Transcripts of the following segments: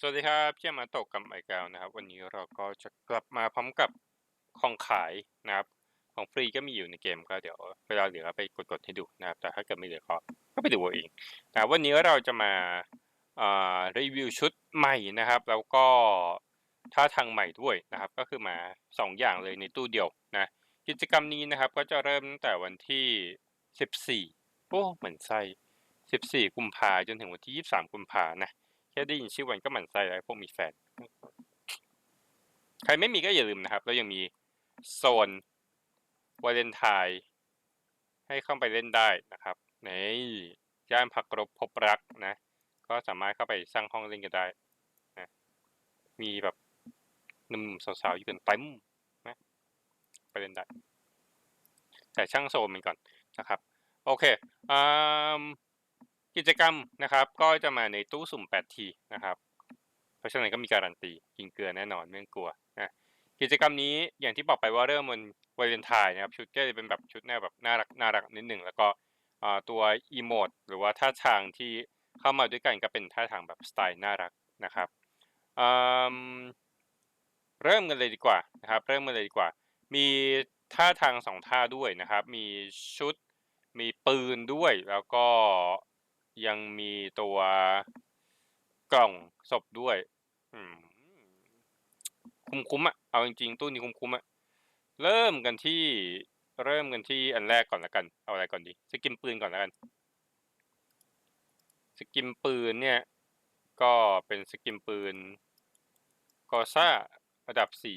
สวัสดีครับเจ้ามาตกกับไมเกลนะครับ วันนี้เราก็จะกลับมาพร้อมกับของขายนะครับ ของฟรีก็มีอยู่ในเกมก็เดี๋ยวเวลาเหลือไปกดๆให้ดูนะครับ แต่ถ้าเกิดไม่เหลือก็ก็ไปดูเอาเองนะวันนี้เราจะมาารีวิวชุดใหม่นะครับ แล้วก็ท่าทางใหม่ด้วยนะครับ ก็คือมาสองอย่างเลยในตู้เดียวนะกิจกรรมนี้นะครับ ก็จะเริ่มตั้งแต่วันที่ 14โอ้เหมือนไส้14 กุมภาจนถึงวันที่ 23 กุมภานะ ค่ได้ยินชื่อวันก็หมั่นไส้แล้วพวกมีแฟน ใครไม่มีก็อย่าลืมนะครับ แล้วยังมีโซนวาเลนไทน์ให้เข้าไปเล่นได้นะครับ ในย่านพักรบพบรักนะ ก็สามารถเข้าไปสร้างห้องเล่นกันได้นะมีแบบหนุ่มสาวๆอยู่กันเต็มนะไปเล่นได้ แต่ช่างโซนมันก่อนนะครับ โอเคอืม กิจกรรมนะครับ ก็จะมาในตู้สุ่ม 8 ทีนะครับ เพราะฉะนั้นก็มีการันตีกินเกลือแน่นอนไม่ต้องกลัวนะกิจกรรมนี้อย่างที่บอกไปว่าเริ่มวันวาเลนไทน์นะครับชุดก็จะเป็นแบบชุดแนวแบบน่ารักน่ารักนิดหนึ่งแล้วก็ตัวอีโมดหรือว่าท่าทางที่เข้ามาด้วยกันก็เป็นท่าทางแบบสไตล์น่ารักนะครับอืมเริ่มกันเลยดีกว่านะครับ เริ่มกันเลยดีกว่า มีท่าทางสองท่าด้วยนะครับ มีชุดมีปืนด้วยแล้วก็ ยังมีตัวกล่องศพด้วย อืม คุ้มคุ้มอะเอาจริงๆ ตู้นี้คุ้มคุ้มอะเริ่มกันที่ เริ่มกันที่อันแรกก่อนละกัน เอาอะไรก่อนดี สกินปืนก่อนละกัน สกินปืนเนี่ย ก็เป็นสกินปืนกอซ่าระดับสี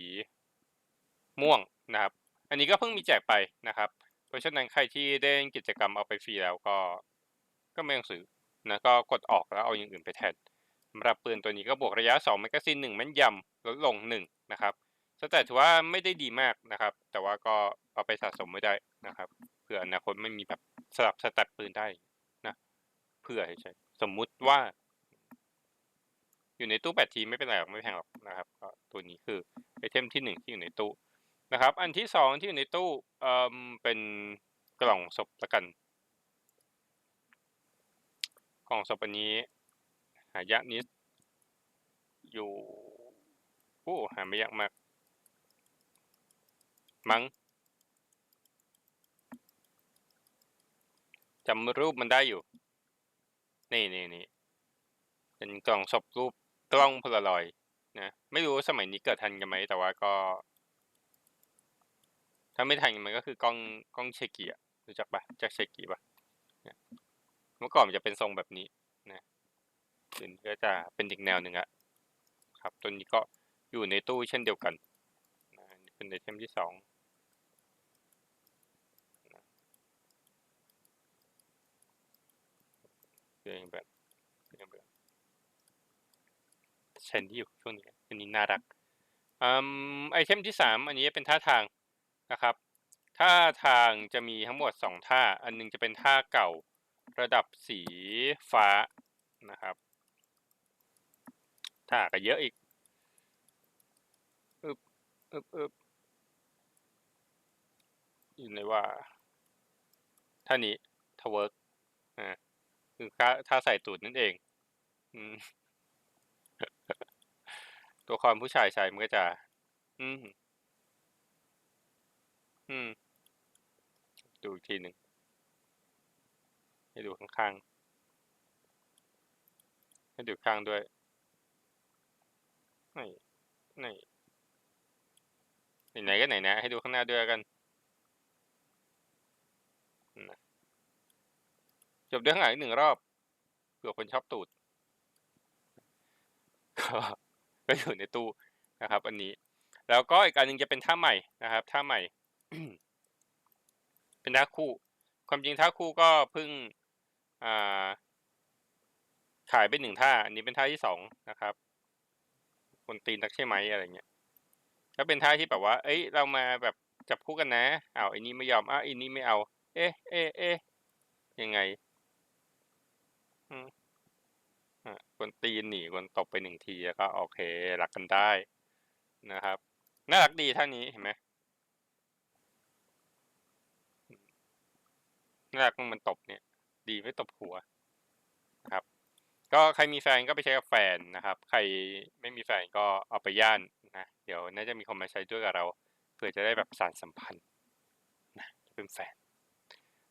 ม่วงนะครับ อันนี้ก็เพิ่งมีแจกไปนะครับ เพราะฉะนั้นใครที่ได้กิจกรรมเอาไปฟรีแล้วก็ ก็ไม่ต้องซื้อ นะก็กดออกแล้วเอาอย่างอื่นไปแทนสำหรับปืนตัวนี้ก็บวกระยะ2แมกกาซีน1แม่นยำลดลง1นะครับสแตทถือว่าไม่ได้ดีมากนะครับ แต่ว่าก็เอาไปสะสมไม่ได้นะครับเผื่ออนาคตไม่มีแบบสลับสแตทปืนได้นะเพื่อใช่สมมุติว่า อยู่ในตู้แปดทีไม่เป็นไรหรอกไม่แพงหรอกนะครับก็ตัวนี้คือไอเทมที่หนึ่งที่อยู่ในตู้นะครับ อันที่สองที่อยู่ในตู้เอ่อเป็นกล่องศพละกัน กล่องศพอันนี้ หายากนิด อยู่โอ้หาไม่ยากมาก มั้งจำรูปมันได้อยู่ นี่นี่นี่เป็นกล่องศพรูปกล้องพลารอยนะไม่รู้สมัยนี้เกิดทันกันไหมแต่ว่าก็ ถ้าไม่ทันมันก็คือกล้องกล้องเชกิอะรู้จักปะจักเชกิปะ เมื่อก่อนมันจะเป็นทรงแบบนี้นะอื่นก็จะเป็นอีกแนวหนึ่งอะครับตัวนี้ก็อยู่ในตู้เช่นเดียวกันนะนี่เป็นไอเทมที่สองนะเรื่องแบบเรื่องแบบเชนที่อยู่ช่วงนี้อันนี้น่ารักอืมไอเทมที่สามอันนี้เป็นท่าทางนะครับท่าทางจะมีทั้งหมดสองท่า อันหนึงจะเป็นท่าเก่า ระดับสีฟ้านะครับท่าก็เยอะอีกอึบอึบอึบอยู่ในว่าท่านี้ทเวิร์กอ่าคือท่าท่าใส่ตูดนั่นเอง อืมตัวความผู้ชายใช้มันก็จะ อืม อืม ดูอีกทีหนึ่ง ให้ดูข้างๆ ให้ดูข้างด้วยนี่นี่ไหนก็ไหนนะ ให้ดูข้างหน้าด้วยกันจบด้วยข้างหลังอีกหนึ่งรอบเผื่อคนชอบตูดก็อยู่ในตู้นะครับ อันนี้ แล้วก็อีกอันหนึงจะเป็นท่าใหม่นะครับท่าใหม่ เป็นท่าคู่ ความจริงท่าคู่ก็เพิ่ง อ่า ขายไปหนึ่งท่า อันนี้เป็นท่าที่สองนะครับคนตีนนักใช่ไหมอะไรเงี้ยก็เป็นท่าที่แบบว่า เอ้ย เรามาแบบจับคู่กันนะอ้าวอ้นี้ไม่ยอมอ้าวอ้นี้ไม่เอา เอ๊ะเอ๊ะเอ๊ะยังไงอืมอะคนตีนหนีคนตบไปหนึ่งทีแล้วก็โอเครักกันได้นะครับ น่ารักดีท่านี้เห็นไหมน่ารักมันตบเนี่ย ดีไม่ตบหัวนะครับ ก็ใครมีแฟนก็ไปใช้กับแฟนนะครับ ใครไม่มีแฟนก็เอาไปย่านนะเดี๋ยวน่าจะมีคนมาใช้ด้วยกับเราเพื่อจะได้แบบสานสัมพันธ์นะเป็นแฟน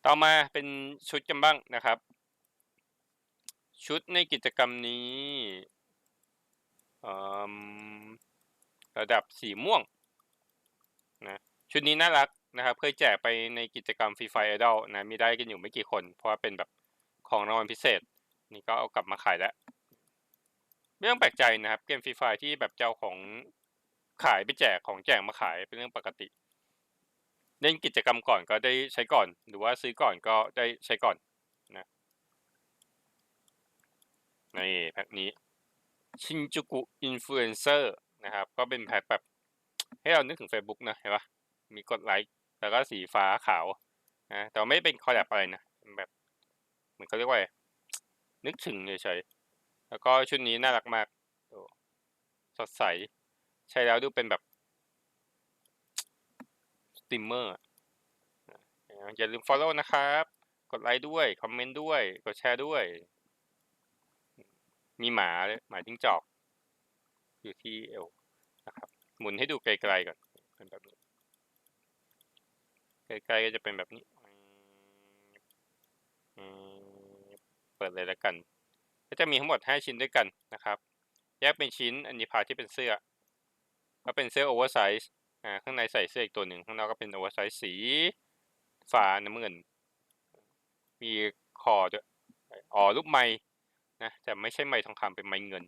ต่อมาเป็นชุดกันบ้างนะครับ ชุดในกิจกรรมนี้อืมระดับสีม่วงนะชุดนี้น่ารัก นะครับเคยแจกไปในกิจกรรมฟรีไฟไอดอลนะมีได้กันอยู่ไม่กี่คน เพราะว่าเป็นแบบของรางวัลพิเศษ นี่ก็เอากลับมาขายแล้วไม่ต้องแปลกใจนะครับเกมฟรีไฟที่แบบเจ้าของขายไปแจกของแจกมาขายเป็นเรื่องปกติ เล่นกิจกรรมก่อนก็ได้ใช้ก่อน หรือว่าซื้อก่อนก็ได้ใช้ก่อนนะนี่แพ็คนี้ชินจูกุอินฟลูเอนเซอร์นะครับ ก็เป็นแพ็คแบบให้เรานึกถึง Facebook นะเห็นปะมีกดไลค์ แล้วก็สีฟ้าขาวนะแต่ไม่เป็นคอลแลบอะไรนะเป็นแบบเหมือนเขาเรียกว่านึกถึงเฉยๆแล้วก็ชุดนี้น่ารักมากสดใส ใช้แล้วดูเป็นแบบสตรีมเมอร์อะอย่าลืม follow นะครับ กดไลค์ด้วย คอมเมนต์ด้วย กดแชร์ด้วย มีหมาเลยหมาจิ้งจอก อยู่ที่เอวนะครับ หมุนให้ดูไกลๆก่อนเป็นแบบนี้ ไกล้ๆก็จะเป็นแบบนี้ เปิดเลยแล้วกัน ก็จะมีทั้งหมด 5 ชิ้นด้วยกันนะครับ แยกเป็นชิ้นอันนี้พาที่เป็นเสื้อ ก็เป็นเสื้อโอเวอร์ไซส์อ่าข้างในใส่เสื้ออีกตัวหนึ่งข้างนอกก็เป็นโอเวอร์ไซส์สีฟ้าน้ำเงิน มีคอด้วยอ๋อรูปไม้นะแต่ไม่ใช่ไม้ทองคำเป็นไม้เงิน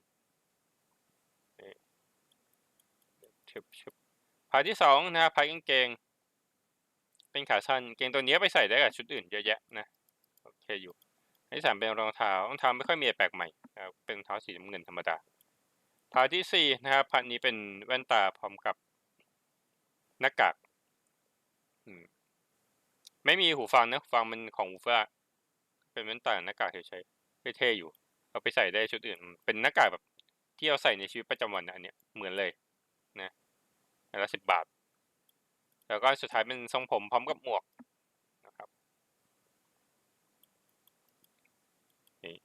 ชึบชึบพาที่สองนะครับพาร์ทกางเกง เป็นขาสั้นเกงตัวนี้ไปใส่ได้กับชุดอื่นเยอะแยะนะโอเคอยู่อันที่สามเป็นรองเท้ารองเท้าไม่ค่อยมีแปลกใหม่เป็นรองเท้าสีน้ำเงินธรรมดาพาร์ทที่สี่นะครับพาร์ทนี้เป็นแว่นตาพร้อมกับหน้ากากมไม่มีหูฟังนะหูฟังมันของหูฟ้าเป็นแว่นตาหน้ากากเฉยๆเท่ๆอยู่เอาไปใส่ได้ชุดอื่น เป็นหน้ากากแบบที่เราใส่ในชีวิตประจำวันนะอันเนี้ยเหมือนเลยนะอันละสิบบาท แล้วก็สุดท้ายเป็นทรงผมพร้อมกับหมวกนะครับนี่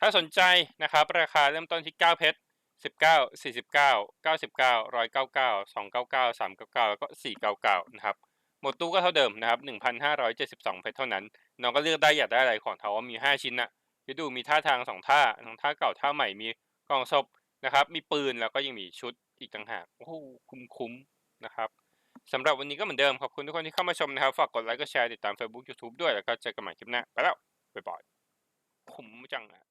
ถ้าสนใจนะครับ ราคาเริ่มต้นที่ 9 เพชร 19 49 99 199 299 399 แล้วก็ 499 นะครับหมดตู้ก็เท่าเดิมนะครับ 1,572 เพชรเท่านั้น น้องก็เลือกได้อยากได้อะไรของเขาว่ามี 5 ชิ้นนะไปดูมีท่าทางสองท่าทั้งท่าเก่าท่าใหม่มีกล่องศพนะครับ มีปืนแล้วก็ยังมีชุดอีกต่างหาก โอ้โหคุ้มนะครับ สำหรับวันนี้ก็เหมือนเดิมขอบคุณทุกคนที่เข้ามาชมนะครับ ฝากกดไลค์กดแชร์ติดตาม Facebook YouTube ด้วยแล้วก็เจอกันใหม่คลิปหน้า ไปแล้ว บ๊ายบายขุมจังอะ